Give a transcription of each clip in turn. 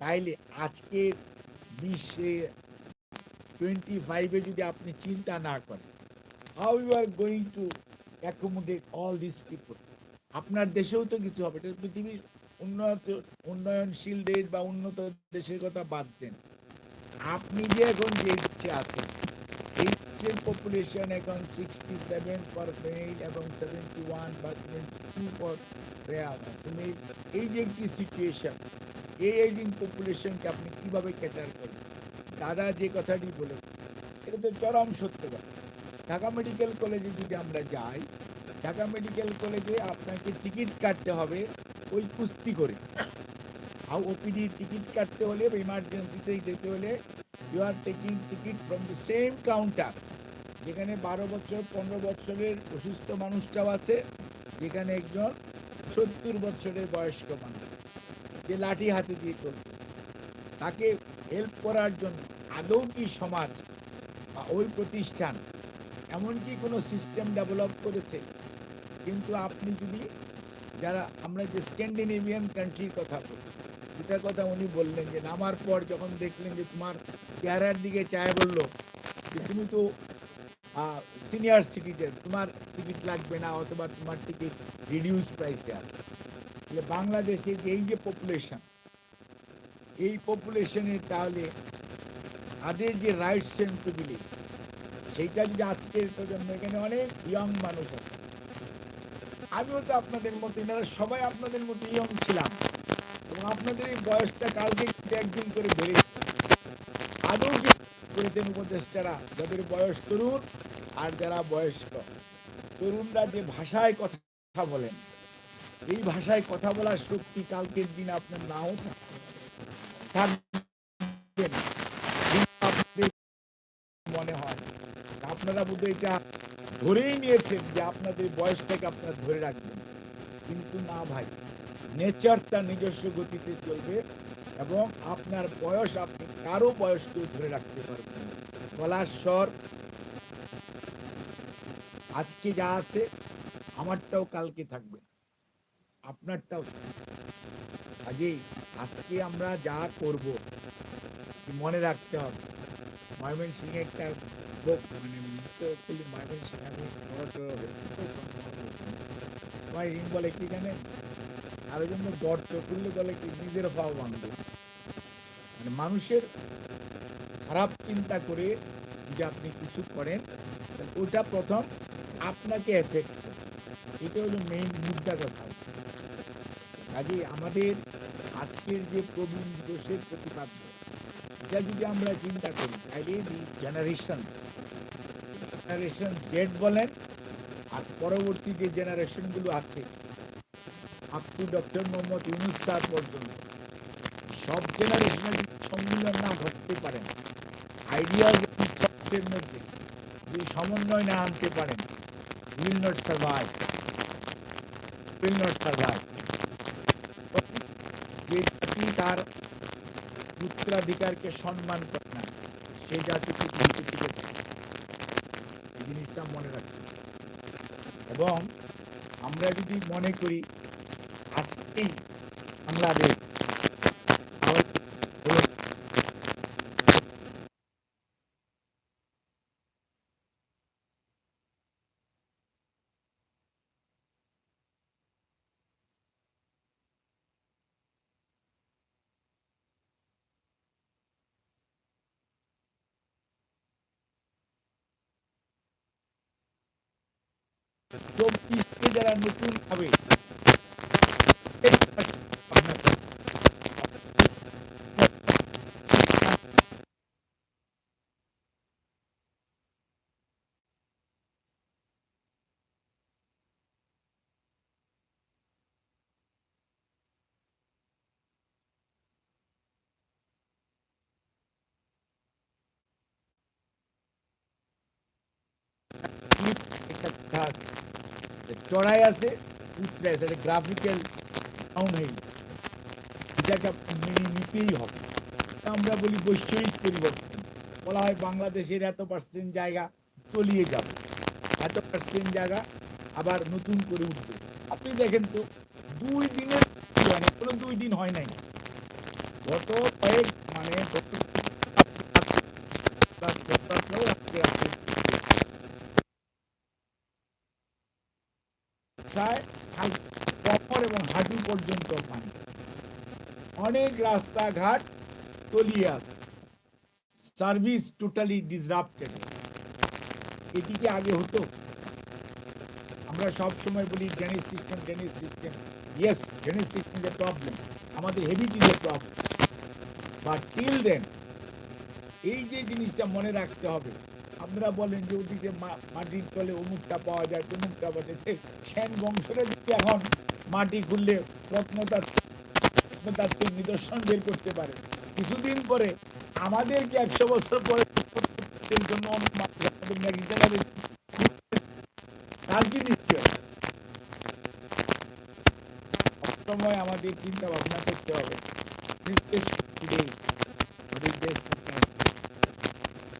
তাইলে আজকের বিশ্বে টোয়েন্টি ফাইভে যদি আপনি চিন্তা না করেন how you are going to accommodate all this people আপনার দেশেও তো কিছু হবে, এটা পৃথিবীর উন্নত, উন্নয়নশীল দেশ বা উন্নত দেশের কথা বাদ দেন। আপনি যে এখন যে দেশে আছেন দেশের পপুলেশন এখন সিক্সটি সেভেন ফর এবং সেভেন্টি ওয়ান বা সেভেন্টি টু ফর এই যে একটি সিচুয়েশন এই এজিং পপুলেশনকে আপনি কীভাবে ক্যাটার করবেন দাদা যে কথাটি বলে এটা তো চরম সত্য কথা। ঢাকা মেডিকেল কলেজে যদি আমরা যাই, ঢাকা মেডিকেল কলেজে আপনাকে টিকিট কাটতে হবে ওই কুস্তি করে। আর ওপিডি টিকিট কাটতে হলে ইমার্জেন্সিতে যেতে হলে you are taking ticket from the same counter যেখানে বারো বছর, পনেরো বছরের অসুস্থ মানুষটাও আছে, যেখানে একজন সত্তর বছরের বয়স্ক মানুষ। যে লাঠি হাতে দিয়ে চলছে তাকে হেল্প করার জন্য আদৌ কি সমাজ বা ওই প্রতিষ্ঠান এমনকি কোনো সিস্টেম ডেভেলপ করেছে? কিন্তু আপনি যদি যারা আমরা যে স্ক্যান্ডিনেভিয়ান কান্ট্রির কথা বলি, যেটার কথা উনি বললেন যে নামার পর যখন দেখলেন যে তোমার চেহারার দিকে চায় বলল, যে তুমি তো সিনিয়র সিটিজেন তোমার টিকিট লাগবে না অথবা তোমার টিকিট রিডিউস প্রাইসে আছে। যে এই যে পপুলেশন এই পপুলেশনের তাহলে তাদের যে রাইটস সেন্সিবিলিটি সেইটা যদি আজকের প্রজন্ম এখানে অনেক ইয়ং মানুষ আছে। আমিও তো আপনাদের মতো এনারা সবাই আপনাদের মতো ইয়ং ছিলাম। এবং আপনাদের এই বয়সটা কালকে একদিন করে বেড়েছে। আদৌ যে করেছেন উপদেষ্টারা, যাদের বয়স তরুণ আর যারা বয়স্ক, তরুণরা যে ভাষায় কথা বলেন এই ভাষায় কথা বলার শক্তি কালকের দিন আপনার নাও থাকবে। মনে হয় আপনারা বোধ এটা ধরেই নিয়েছেন যে আপনাদের বয়সটাকে আপনারা ধরে রাখবেন। কিন্তু না ভাই নেচার তার নিজস্ব গতিতে চলবে এবং আপনার বয়স আপনি কারও বয়সকেও ধরে রাখতে পারবেন। গলার স্বর, আজকে যা আছে, আমারটাও কালকে থাকবে। আপনারটাও। কাজেই আজকে আমরা যা করব মনে রাখতে হবে? ময়মনসিং একটা লোক মানে ময়মনসিং আমি বড় রিং বলে কি জানেন? আরও জন্য গর্ত করলে বলে কি নিজের পাও বাঁধবে মানে মানুষের খারাপ চিন্তা করে যে আপনি কিছু করেন ওটা প্রথম আপনাকে এফেক্ট এটা হলো মেইন মুদ্রা কথা। কাজে আমাদের আজকের যে প্রবীণ দোষের প্রতিপাদ্য, এটা যদি আমরা চিন্তা করি, তাহলে জেনারেশন জেনারেশন জেড বলেন, আর পরবর্তী যে জেনারেশনগুলো আছে up to doctor Mohammad Yunus sir পর্যন্ত, সব জেনারেশনের সম্মিলন না ঘটতে পারেন আইডিয়ার মধ্যে যদি সমন্বয় না আনতে পারেন উইল নট সার্ভাইভ সার্ভাইভ যে জাতি তার উত্তরাধিকারকে সম্মান করে না সেই জাতি জিনিসটা মনে রাখতে। এবং আমরা যদি মনে করি, আজকেই বাংলাদেশ চব্বিশকে যারা নতুন হবে। একটা কথা আছে। যে চড়াই আছে উতরাই আছে গ্রাফিক্যাল গেছে। এটাকে মেনে নিতেই হবে আমরা বলি বৈষয়িক পরিবর্তন বলা হয় বাংলাদেশের এত পার্সেন্ট জায়গা তলিয়ে যাবে এত পার্সেন্ট জায়গা আবার নতুন করে উঠবে আপনি দেখেন তো দুই দিনের কি হয় না, কোনো দুই দিন হয় নাই গত কয়েক মানে গত সপ্তাহেও আজকে আপনি হাই- কমর এবং হাঁটু পর্যন্ত পানি। অনেক রাস্তাঘাট তলিয়ে আছে। Service totally disrupted. এটি কি আগে হতো? আমরা সব সময় বলি drainage system drainage system yes drainage system এ প্রবলেম আমাদের habit is a problem but till then এই যে জিনিসটা মনে রাখতে হবে আপনারা বলেন যে ওদিকে মাটির তলে অমুকটা পাওয়া যায়, তমুকটা পাওয়া যায় সেন বংশরা যদি এখন মাটি খুললে রত্নতার রত্নতাত্ত্বিক নিদর্শন বের করতে পারে। কিছুদিন পরে আমাদেরকে একশো বছর পরে জন্য তার আমাদের চিন্তা ভাবনা করতে হবে।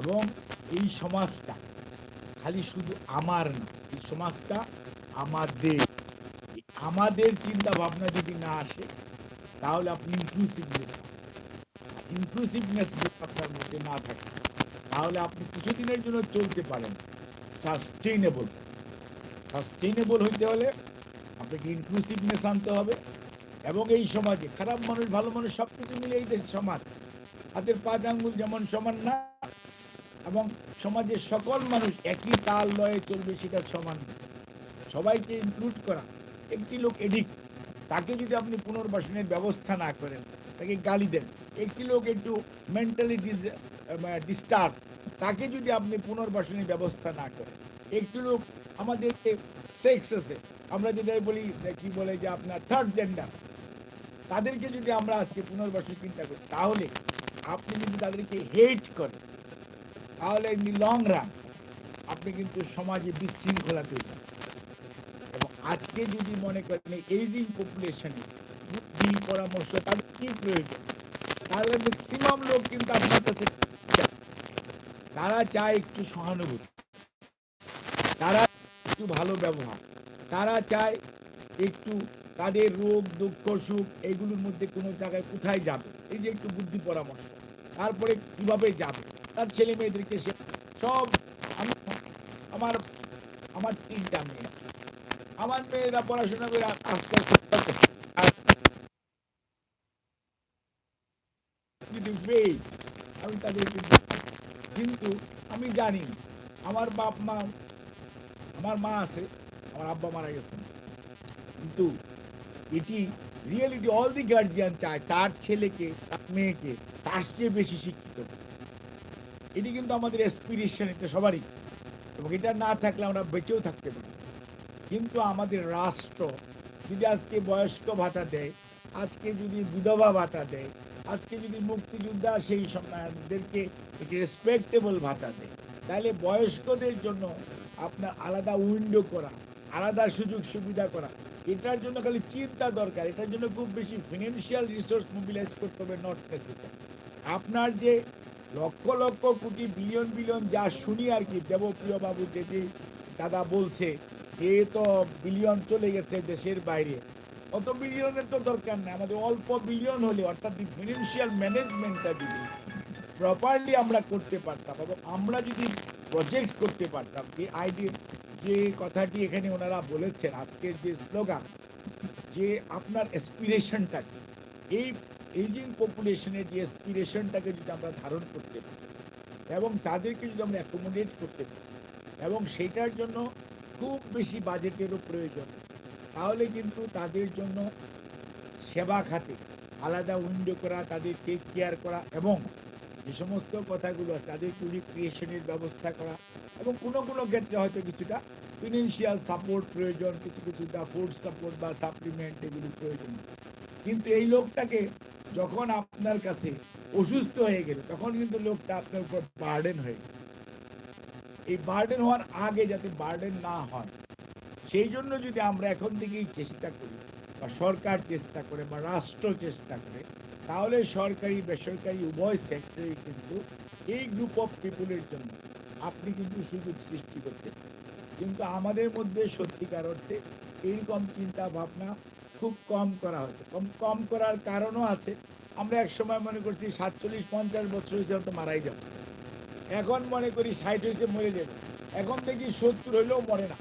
এবং এই সমাজটা। খালি শুধু আমার না, এই সমাজটা আমাদের। আমাদের চিন্তা ভাবনা যদি না আসে, তাহলে আপনি ইনক্লুসিভনেস ইনক্লুসিভনেস আপনার মধ্যে না থাকে, তাহলে আপনি কিছুদিনের জন্য চলতে পারেন সাস্টেইনেবল সাস্টেইনেবল হইতে হলে আপনাকে ইনক্লুসিভনেস আনতে হবে এবং এই সমাজে খারাপ মানুষ, ভালো মানুষ সব কিছু মিলে এই দেশ সমাজ, হাতের পাঁচ আঙ্গুল যেমন সমান না এবং সমাজের সকল মানুষ একই তাল লয়ে চলবে সেটা সমান। সবাইকে ইনক্লুড করা। একটি লোক এডিক্ট তাকে যদি আপনি পুনর্বাসনের ব্যবস্থা না করেন, তাকে গালি দেন, একটি লোক একটু মেন্টালি ডিস্টার্ব তাকে যদি আপনি পুনর্বাসনের ব্যবস্থা না করেন, একটি লোক আমাদের সেক্স আছে, আমরা যেটা বলি কি বলে যে আপনার থার্ড জেন্ডার তাদেরকে যদি আমরা আজকে পুনর্বাসন চিন্তা করি, তাহলে আপনি যদি তাদেরকে হেট করেন তাহলে ইন দি লং রান আপনি কিন্তু সমাজে বিশৃঙ্খলা তৈরি এবং আজকে যদি মনে করেন এইজিং পপুলেশনে বুদ্ধি পরামর্শ তাদের কি প্রয়োজন, তাহলে ম্যাক্সিমাম লোক কিন্তু আপনার কাছে তারা চায় একটু সহানুভূতি, তারা একটু ভালো ব্যবহার, তারা চায় একটু তাদের রোগ, দুঃখ, সুখ এগুলোর মধ্যে কোনো জায়গায় কোথায় যাবে? এই যে একটু বুদ্ধি পরামর্শ, তারপরে কীভাবে যাবে? তার ছেলে মেয়েদেরকে সে সব আমি আমার আমার তিনটা মেয়ে। আমার মেয়েরা পড়াশোনা করে আস্তে আস্তে আমি তাদেরকে কিন্তু আমি জানি আমার বাপ মা, আমার মা আছে, আমার আব্বা মারা গেছেন। কিন্তু এটি রিয়েলিটি অল দি গার্জিয়ান চায়, তার ছেলেকে, তার মেয়েকে, তার চেয়ে বেশি শিক্ষিত। করতে। এটি কিন্তু আমাদের এসপিরেশন এটা সবারই। এবং এটা না থাকলে আমরা বেঁচেও থাকতে পারি। কিন্তু আমাদের রাষ্ট্র যদি আজকে বয়স্ক ভাতা দেয়, আজকে যদি বিধবা ভাতা দেয়, আজকে যদি মুক্তিযোদ্ধা সেই সময়দেরকে একটি রেসপেক্টেবল ভাতা দেয়, তাহলে বয়স্কদের জন্য আপনার আলাদা উইন্ডো করা, আলাদা সুযোগ সুবিধা করা, এটার জন্য খালি চিন্তা দরকার। এটার জন্য খুব বেশি ফিনান্সিয়াল রিসোর্স মোবিলাইজ করতে হবে নেসেসারি আপনার যে লক্ষ লক্ষ কোটি বিলিয়ন বিলিয়ন যা শুনি আর কি, দেবপ্রিয় বাবু যেটি দাদা বলছে, এ তো বিলিয়ন চলে গেছে দেশের বাইরে। অত বিলিয়নের তো দরকার নেই, আমাদের অল্প বিলিয়ন হলে, অর্থাৎ ফিনান্সিয়াল ম্যানেজমেন্টটা যদি প্রপারলি আমরা করতে পারতাম, এবং আমরা যদি প্রজেক্ট করতে পারতাম যে আইডিয়া যে কথাটি এখানে ওনারা বলেছেন, আজকের যে স্লোগান যে আপনার এসপিরেশনটা এই এইজিং পপুলেশনের যে এসপিরেশনটাকে যদি আমরা ধারণ করতে পারি, এবং তাদেরকে যদি আমরা অ্যাকোমোডেট করতে পারি, এবং সেটার জন্য খুব বেশি বাজেটেরও প্রয়োজন, তাহলে কিন্তু তাদের জন্য সেবা খাতে, আলাদা উইন্ডো করা, তাদের টেক কেয়ার করা, এবং যে সমস্ত কথাগুলো আছে, তাদের ক্রিয়েশনের ব্যবস্থা করা, এবং কোনো কোনো ক্ষেত্রে হয়তো কিছুটা ফিনান্সিয়াল সাপোর্ট প্রয়োজন, কিছু কিছুটা ফুড সাপোর্ট বা সাপ্লিমেন্ট এগুলি প্রয়োজন। কিন্তু এই লোকটাকে যখন আপনার কাছে অসুস্থ হয়ে গেল, তখন কিন্তু লোকটা আপনার উপর বার্ডেন হয়ে গেল। এই বার্ডেন হওয়ার আগে যাতে বার্ডেন না হয়, সেই জন্য যদি আমরা এখন থেকেই চেষ্টা করি, বা সরকার চেষ্টা করে, বা রাষ্ট্র চেষ্টা করে, তাহলে সরকারি, বেসরকারি, উভয় সেক্টরে কিন্তু এই গ্রুপ অফ পিপুলের জন্য আপনি কিন্তু সুযোগ সৃষ্টি করতে কিন্তু আমাদের মধ্যে সত্যিকার অর্থে এইরকম চিন্তা ভাবনা খুব কম করা হয়েছে কম কম করার কারণও আছে। আমরা এক সময় মনে করছি সাতচল্লিশ, পঞ্চাশ বছর হয়েছে হয়তো মারাই যাব। এখন মনে করি ষাট হয়েছে মরে যাবে। এখন দেখি সত্তর হইলেও মরে না।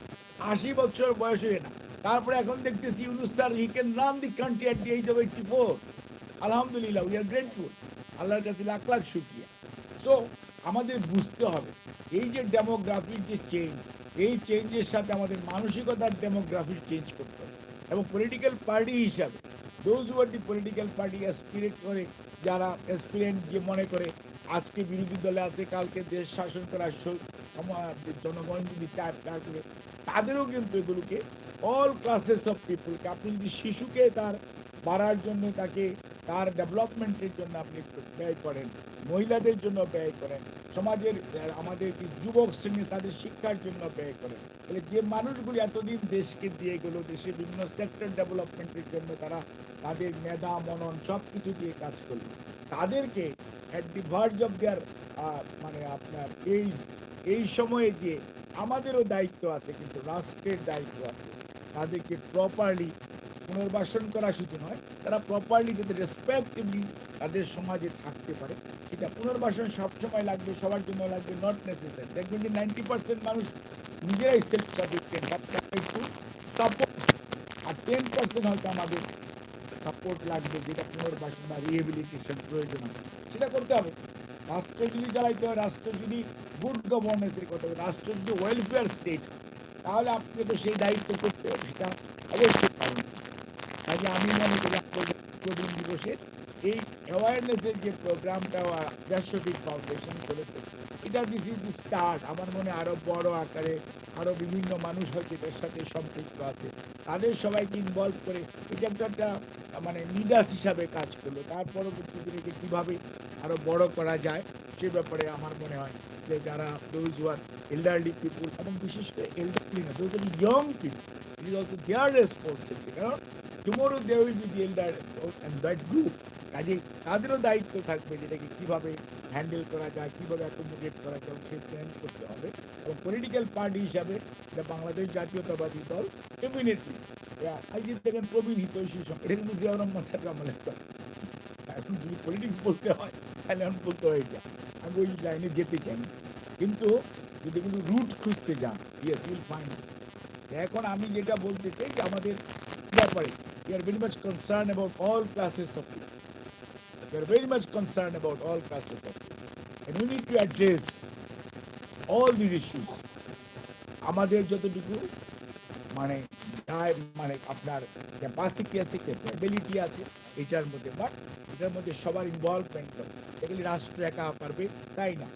আশি বছর বয়স হয়ে না। তারপরে এখন দেখতেছি Yunus he can run the country at the age of eighty four? আলহামদুলিল্লাহ উই আর গ্রেটফুল আল্লাহর কাছে লাখ লাখ শুক্রিয়া। সো আমাদের বুঝতে হবে, এই যে ডেমোগ্রাফির যে চেঞ্জ এই চেঞ্জের সাথে আমাদের মানসিকতার ডেমোগ্রাফি চেঞ্জ করতে হবে। এবং পলিটিক্যাল পার্টি হিসাবে those were the political party aspirate করে, যারা অ্যাসপিরেন্ট যে মনে করে, আজকে বিরোধী দলে আছে, কালকে দেশ শাসন করার জনগণ যদি চায় তা করে, তাদেরও কিন্তু এগুলোকে অল ক্লাসেস অফ পিপুলকে আপনি যদি শিশুকে তার বাড়ার জন্য তাকে তার ডেভেলপমেন্টের জন্য আপনি ব্যয় করেন, মহিলাদের জন্য ব্যয় করেন, সমাজের আমাদের যে যুবক শ্রেণি, তাদের শিক্ষার জন্য ব্যয় করেন। তাহলে যে মানুষগুলি এতদিন দেশকে দিয়ে গেল দেশের বিভিন্ন সেক্টর ডেভেলপমেন্টের জন্য তারা তাদের মেধা, মনন সব কিছু দিয়ে কাজ করল। তাদেরকে at the verge of their মানে আপনার এই এই সময়ে যে আমাদেরও দায়িত্ব আছে, কিন্তু রাষ্ট্রের দায়িত্ব আছে। তাদেরকে প্রপারলি পুনর্বাসন করা শুধু নয়, তারা প্রপারলি যাতে রেসপেক্টিভলি তাদের সমাজে থাকতে পারে এটা পুনর্বাসন সবসময় লাগবে, সবার জন্য লাগবে নট নেসেসারি দেখবেন যে নাইনটি পার্সেন্ট মানুষ নিজেরাই সেলফ সাফিসিয়েন্ট একটু সাপোর্ট আর টেন পার্সেন্ট হয়তো আমাদের সাপোর্ট লাগবে, যেটা পুনর্বাসন বা রিহেবিলিটেশন প্রয়োজন আছে সেটা করতে হবে রাষ্ট্র যদি চালাইতে হয়, রাষ্ট্র যদি গুড গভর্নেন্সের কথা রাষ্ট্র যদি ওয়েলফেয়ার স্টেট তাহলে আপনাকে তো সেই দায়িত্ব করতে হবে, সেটা অবশ্যই। কাজে আমি মনে করি আন্তর্জাতিক দিবসের এই অ্যাওয়ারনেসের যে প্রোগ্রামটা জাস্টিক ফাউন্ডেশন করেছে এটা দিস ইজ স্টার্ট আমার মনে আরও বড় আকারে আরও বিভিন্ন মানুষ হয়তো এটার সাথে সম্পৃক্ত আছে। তাদের সবাইকে ইনভলভ করে এটা একটা একটা মানে নিদাস হিসাবে কাজ করল। তার পরবর্তী দিনে কীভাবে আরও বড় করা যায়, সে ব্যাপারে আমার মনে হয় যে যারা দোজ ওয়ার এল্ডারলি পিপুল এবং বিশেষ করে এল্ডারলি না those young people it is also their responsibility কারণ tomorrow they will be the elder and that group কাজে তাদেরও দায়িত্ব থাকবে যেটাকে কীভাবে হ্যান্ডেল করা যায়, কীভাবে অ্যাকোমোডেট করা যায় সে প্ল্যান করতে হবে। এবং পলিটিক্যাল পার্টি হিসাবে এটা বাংলাদেশ জাতীয়তাবাদী দল ডেফিনেটলি যে দেখেন প্রবীণ হিতৈষী এটা কিন্তু জিয়াউর রহমান স্যার আমলের কথা। এখন যদি পলিটিক্স বলতে হয়, তাহলে আমি বলতে হয় এটা। আমি ওই লাইনে যেতে চাই কিন্তু যদি কিন্তু রুট খুঁজতে যান ইয়েস উইল ফাইন্ড এখন আমি যেটা বলতে চাই যে আমাদের ব্যাপারে we are very much concerned about all classes of people. We are very much concerned about all classes of people. And we need to address all these issues. আমাদের যতটুকু মানে দায় মানে আপনার ক্যাপাসিটি আছে ক্যাপাবিলিটি আছে এটার মধ্যে বাট এটার মধ্যে সবার ইনভলভমেন্ট এগুলি রাষ্ট্র একা পারবে তাই না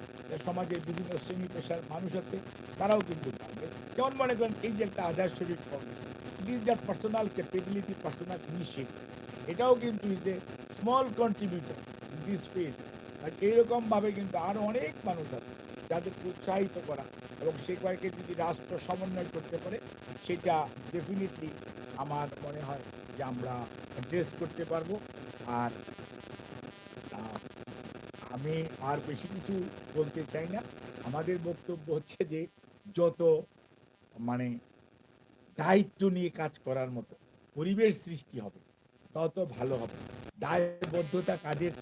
সমাজের বিভিন্ন শ্রেণি পেশার মানুষ আছে তারাও কিন্তু পারবে যেমন মনে করেন এই যে একটা আধার is that personal capability personal initiative এটাও কিন্তু is a small contributor in this field আর এইরকমভাবে কিন্তু আরও অনেক মানুষ আছে যাদেরকে উৎসাহিত করা এবং সেই কয়েককে যদি রাষ্ট্র সমন্বয় করতে পারে, সেটা ডেফিনেটলি আমার মনে হয় যে আমরা অ্যাড্রেস করতে পারব। আর আমি আর বেশি কিছু বলতে চাই না। আমাদের বক্তব্য হচ্ছে যে যত মানে দায়িত্ব নিয়ে কাজ করার মতো পরিবেশ সৃষ্টি হবে তত ভালো হবে। দায়বদ্ধতা কাজের